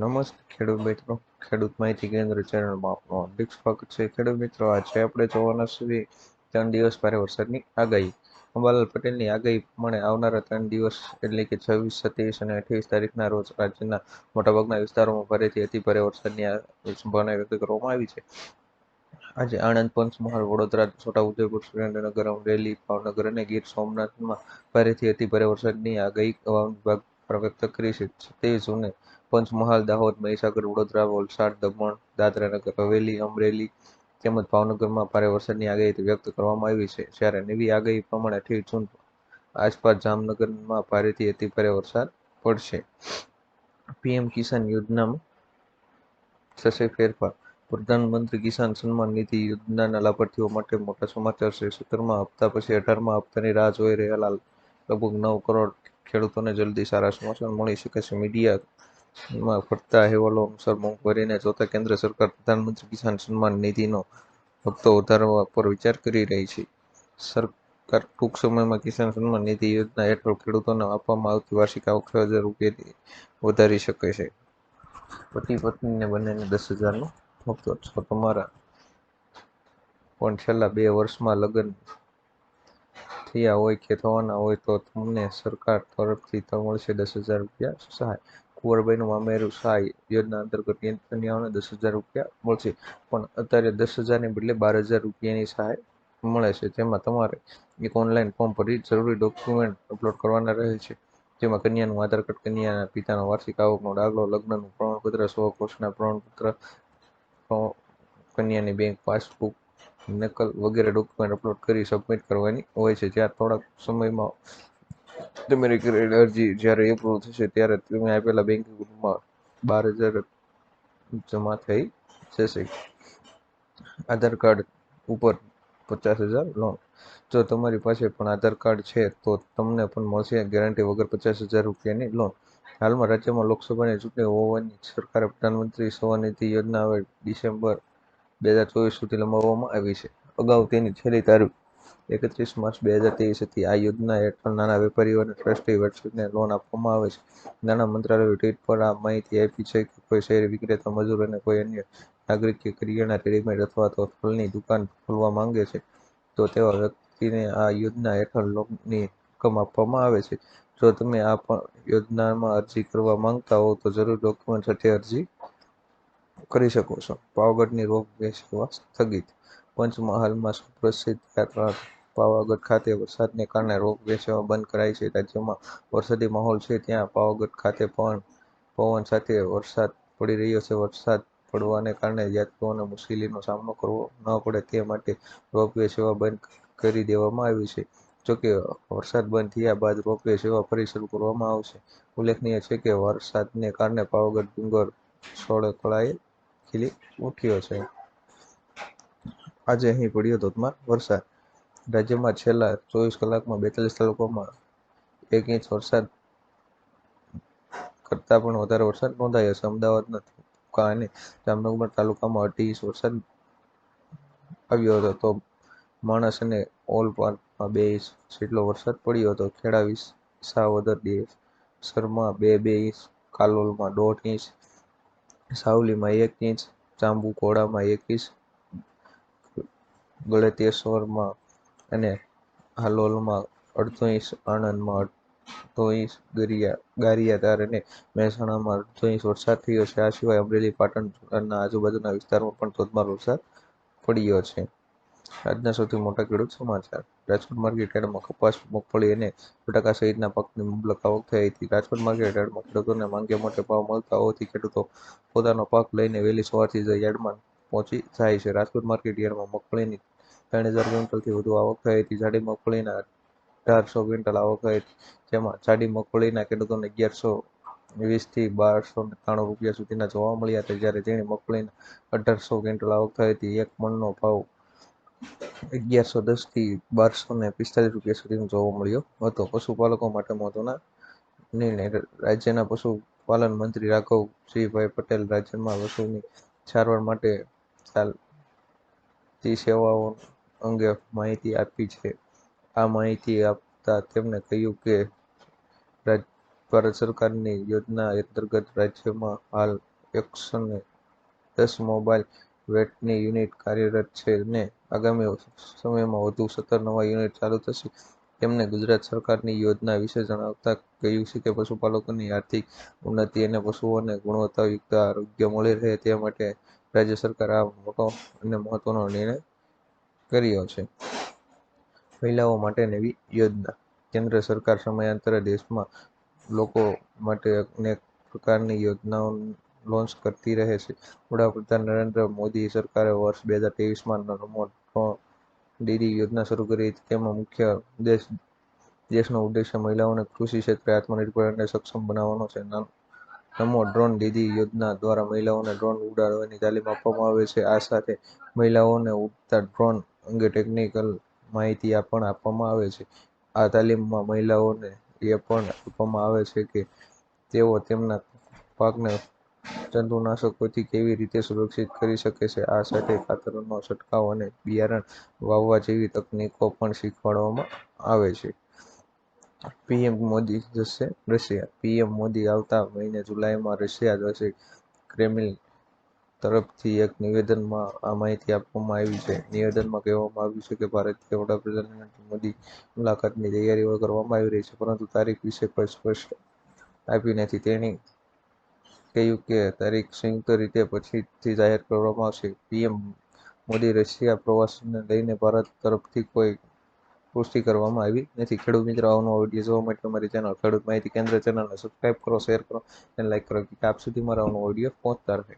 નમસ્તે ખેડૂત મિત્રો. ખેડૂત માહિતી કેન્દ્ર ચેનલમાં આપનું હાર્દિક સ્વાગત છે. ખેડૂત મિત્રો, આજે આપણે જોવાના છીએ ત્રણ દિવસ ભારે વરસાદની આગાહી. અંબાલાલ પટેલની આગાહી પ્રમાણે આવનારા ત્રણ દિવસ એટલે કે છવ્વીસ, સત્યાવીસ અને અઠ્યાવીસ તારીખના રોજ રાજ્યના મોટાભાગના વિસ્તારોમાં ભારેથી અતિ ભારે વરસાદની સંભાવના વ્યક્ત કરવામાં આવી છે. આજે આણંદ, પંચમહાલ, વડોદરા છોટાઉદેપુર સુરેન્દ્રનગર, અમરેલી, ભાવનગર અને ગીર સોમનાથમાં ભારેથી અતિ ભારે વરસાદની આગાહી હવામાન વિભાગ વ્યક્ત કરી છે. સત્યાવીસ જૂને પંચમહાલ, દાહોદ, મહીસાગર, વડોદરા, વલસાડ, દમણ, દાદરાનગર, હવેલી, અમરેલી તેમજ ભાવનગરમાં ભારે વરસાદની આગાહી વ્યક્ત કરવામાં આવી છે. જ્યારે નવી આગાહી પ્રમાણે અઠ્યાવીસ જૂન આસપાસ જામનગરમાં ભારેથી અતિ ભારે વરસાદ પડશે. પીએમ કિસાન યોજનામાં થશે ફેરફાર. પ્રધાનમંત્રી કિસાન સન્માન નિધિ યોજનાના લાભાર્થીઓ માટે મોટા સમાચાર છે. સત્તરમાં હપ્તા પછી અઢારમાં હપ્તાની રાહ જોઈ રહેલા લગભગ નવ કરોડ ખેડૂતોને જલ્દી સારા સમાચાર મળી શકે છે. મીડિયા માં ફરતા અહેવાલો અનુસાર મોંઘવારીને જોતા કેન્દ્ર સરકાર પ્રધાનમંત્રી કિસાન સન્માન નિધિનો હપ્તો વધારવા પર વિચાર કરી રહી છે. સરકાર ટૂંક સમયમાં કિસાન સન્માન નિધિ યોજના હેઠળ ખેડૂતોને આપવામાં આવતી વાર્ષિક આવક છ હજાર રૂપિયાથી વધારી શકે છે. પતિ પત્નીને બંનેને દસ હજારનો હપ્તો જો તમારા પણ છેલ્લા બે વર્ષમાં લગ્ન થયા હોય કે થવાના હોય તો તમને સરકાર તરફથી મળશે દસ હજાર રૂપિયા સહાય. કુંવરબાઈનું મામેરું સહાય યોજના અંતર્ગત કન્યાઓને દસ હજાર રૂપિયા મળશે. પણ અત્યારે દસ હજારની બદલે બાર હજાર રૂપિયાની સહાય મળે છે. જેમાં તમારે એક ઓનલાઈન ફોર્મ ભરી જરૂરી ડોક્યુમેન્ટ અપલોડ કરવાના રહે છે. જેમાં કન્યાનું આધાર કાર્ડ, કન્યાના પિતાનો વાર્ષિક આવકનો દાખલો લગ્નનું પ્રમાણપત્ર સ્વઘોષણા પ્રમાણપત્ર કન્યાની બેંક પાસબુક, નકલ વગેરે ડોક્યુમેન્ટ અપલોડ કરી સબમિટ કરવાની હોય છે. જ્યાં થોડાક સમયમાં તમારી ક્રેડિટ અરજી જ્યારે એપ્રુવ થશે ત્યારે તમે આપેલા બેંક અકાઉન્ટમાં બાર હજાર જમા થઈ જશે. આધાર કાર્ડ ઉપર પચાસ હજાર લોન જો તમારી પાસે પણ આધાર કાર્ડ છે, તો તમને પણ મળશે ગેરંટી વગર પચાસ હજાર રૂપિયાની લોન હાલમાં રાજ્યમાં લોકસભાની ચૂંટણી હોવાની સરકારે પ્રધાનમંત્રી સ્વનિધિ યોજના હવે ડિસેમ્બર બે હજાર ચોવીસ સુધી લંબાવવામાં આવી છે. અગાઉ તેની છેલ્લી તારીખ એકત્રીસ માર્ચ બે હજાર ત્રેવીસ આ યોજના હેઠળ નાના વેપારીઓ અને ટ્રસ્ટી વેબસાઇટને લોન આપવામાં આવે છે. નાણાં મંત્રાલયે ટ્વીટ પર આ માહિતી આપી છે કે કોઈ શહેરી વિક્રેતા, મજૂર અને કોઈ અન્ય નાગરિક કે કરિયાણા રેડીમેડ અથવા તો ફલની દુકાન ખોલવા માંગે છે. તો તેવા વ્યક્તિને આ યોજના હેઠળ લોનની રકમ આપવામાં આવે છે. જો તમે આ પણ યોજનામાં અરજી કરવા માંગતા હો, તો જરૂર ડોક્યુમેન્ટ સાથે અરજી કરી શકો છો. પાવાગઢની રોગ સેવા સ્થગિત પંચમહાલમાં સુપ્રસિદ્ધ યાત્રા પાવાગઢ ખાતે વરસાદને કારણે રોપવે સેવા બંધ કરાઈ છે. રાજ્યમાં વરસાદી માહોલ છે. ત્યાં પાવાગઢ ખાતે પણ પવન સાથે વરસાદ પડી રહ્યો છે. વરસાદ પડવાને કારણે યાત્રીઓને મુશ્કેલીનો સામનો કરવો ન પડે તે માટે રોપવે સેવા બંધ કરી દેવામાં આવી છે. જોકે વરસાદ બંધ થયા બાદ રોપવે સેવા ફરી શરૂ કરવામાં આવશે. ઉલ્લેખનીય છે કે વરસાદને કારણે પાવાગઢ ડુંગર સોળે કળાએ ખીલી ઉઠ્યો છે. આજે અહીં પડ્યો ધોધમાર વરસાદ. રાજ્યમાં છેલ્લા ચોવીસ કલાકમાં બેતાલીસ તાલુકામાં એક ઇંચ વરસાદ કરતાં પણ વધારે વરસાદ નોંધાયો છે. અમદાવાદના ધોકા અને જામનગર તાલુકામાં અઢી ઇંચ વરસાદ આવ્યો હતો. તો માણસ અને ઓલપાડમાં બે ઇંચ જેટલો વરસાદ પડ્યો હતો. ખેડા વિસાવદર દેસરમાં બે બે ઇંચ, કાલોલમાં દોઢ ઇંચ, સાવલીમાં એક ઇંચ જાંબુઘોડામાં એક ઇંચ ગળતેશ્વરમાં અને હાલોલમાં અડધો ઇંચ આણંદમાં અડધો ગરિયા ગારિયાધાર અને મહેસાણામાં અડધો વરસાદ થયો છે. આ સિવાય અમરેલી, પાટણ અને આજુબાજુના વિસ્તારમાં પણ ધોધમાર વરસાદ પડ્યો છે. આજના સૌથી મોટા ખેડૂત સમાચાર. રાજકોટ માર્કેટ યાર્ડમાં કપાસ, મગફળી અને બટાકા સહિતના પાકની મુબલક આવક થઈ હતી. રાજકોટ માર્કેટ યાર્ડમાં ખેડૂતોને માંગે મોટે ભાવ મળતા હોવાથી ખેડૂતો પોતાનો પાક લઈને વહેલી સવારથી જ યાર્ડમાં પહોંચી જાય છે. રાજકોટ માર્કેટ યાર્ડમાં મગફળીની ત્રણ હજાર ક્વિન્ટલથી વધુ આવક થઈ હતી. જાડી મગફળીના અઢારસો ક્વિન્ટલ આવક થઈ હતી. જેમાં જાડી મગફળીના ખેડૂતોને અગિયારસો વીસથી બારસો ત્રાણું રૂપિયા સુધીના જોવા મળ્યા હતા. જ્યારે ઝીણી મગફળીના અઢારસો ક્વિન્ટલ આવક થઈ હતી. એક મણનો ભાવ અગિયારસો દસથી બારસો ને પિસ્તાલીસ રૂપિયા સુધીનો જોવા મળ્યો હતો. પશુપાલકો માટે મહત્વના નિર્ણય રાજ્યના પશુપાલન મંત્રી રાઘવસિંહભાઈ પટેલ રાજ્યમાં પશુની સારવાર માટે ચાલતી સેવાઓ અંગે માહિતી આપી છે. આ માહિતી આપતા તેમણે કહ્યું કે ભારત સરકારની યોજના અંતર્ગત રાજ્યમાં હાલ એકસો ને દસ મોબાઈલ વેટની યુનિટ કાર્યરત છે ને આગામી સમયમાં વધુ સત્તર નવા યુનિટ ચાલુ થશે. તેમણે ગુજરાત સરકારની યોજના વિશે જણાવતા કહ્યું છે કે, પશુપાલકોની આર્થિક ઉન્નતિ અને પશુઓને ગુણવત્તાયુક્ત આરોગ્ય મળી રહે તે માટે રાજ્ય સરકાર આ મોટો અને મહત્વનો નિર્ણય કર્યો છે. મહિલાઓ માટે નવી યોજના. કેન્દ્ર સરકાર સમયાંતરે દેશમાં લોકો માટે અનેક પ્રકારની યોજનાઓ લોન્ચ કરતી રહે છે. વડાપ્રધાન નરેન્દ્ર મોદી સરકારે વર્ષ બે હજાર ત્રેવીસમાં નમો ડ્રોન યોજના શરૂ કરી હતી. તેમાં મુખ્ય ઉદ્દેશ, દેશનો ઉદ્દેશ્ય મહિલાઓને કૃષિ ક્ષેત્રે આત્મનિર્ભર અને સક્ષમ બનાવવાનો છે. નમો ડ્રોન દીદી યોજના દ્વારા મહિલાઓને ડ્રોન ઉડાડવાની તાલીમ આપવામાં આવે છે. આ સાથે મહિલાઓને ઉડતા ડ્રોન અંગે ટેકનિકલ માહિતી પણ આપવામાં આવે છે. આ તાલીમમાં મહિલાઓને એ પણ આપવામાં આવે છે કે તેઓ તેમના પાકને જંતુનાશકોથી કેવી રીતે સુરક્ષિત કરી શકે છે. આ સાથે ખાતરોનો છંટકાવ અને બિયારણ વાવવા જેવી તકનીકો પણ શીખવાડવામાં આવે છે. પીએમ મોદી જશે રશિયા. પીએમ મોદી આવતા મહિને જુલાઈમાં રશિયા જશે. ક્રેમલિન તરફથી એક નિવેદનમાં આ માહિતી આપવામાં આવી છે. નિવેદનમાં કહેવામાં આવ્યું છે કે ભારતીય વડાપ્રધાન નરેન્દ્ર મોદી મુલાકાતની તૈયારીઓ કરવામાં આવી રહી છે, પરંતુ તારીખ વિશે કોઈ સ્પષ્ટ આપી નથી. તેણે કહ્યું કે તારીખ સંયુક્ત રીતે પછીથી જાહેર કરવામાં આવશે. પીએમ મોદી રશિયા પ્રવાસને લઈને ભારત તરફથી કોઈ પુષ્ટિ કરવામાં આવી નથી. ખેડૂત મિત્રો આવનો ઓડિયો જોવા માટે અમારી ચેનલ ખેડૂત માહિતી કેન્દ્ર ચેનલને સબસ્ક્રાઇબ કરો શેર કરો અને લાઇક કરો. કે આપ સુધી મારા આવનો ઓડિયો પહોંચતા રહે.